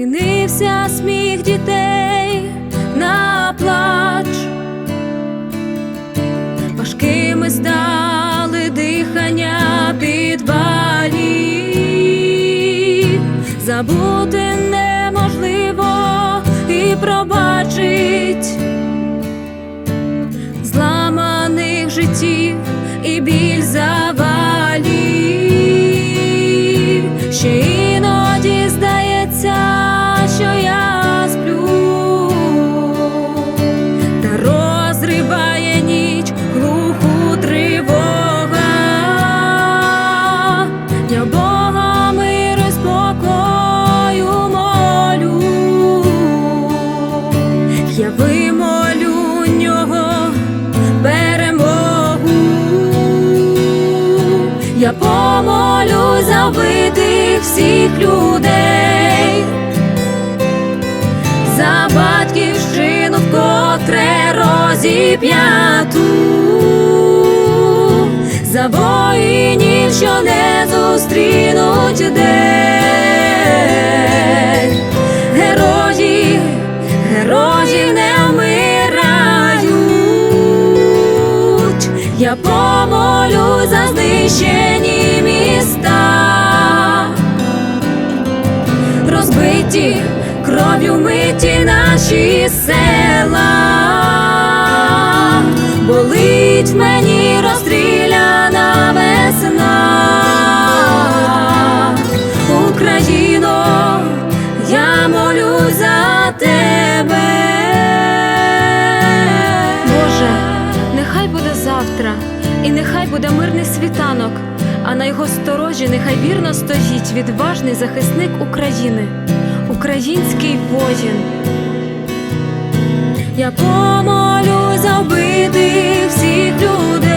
змінився сміх дітей. я вимолю нього перемогу, я помолю забитих всіх людей, за батьківщину вкотре розіп'яту, за воїнів, що не зустрінуть день. Я помолю за знищені міста, розбиті кров'ю миті наші села, болить мені розстріляна весна, Україно, я молю за тебе. І нехай буде мирний світанок, а на його сторожі нехай вірно стоїть відважний захисник України, український воїн. Я помолю за вбитих всіх людей,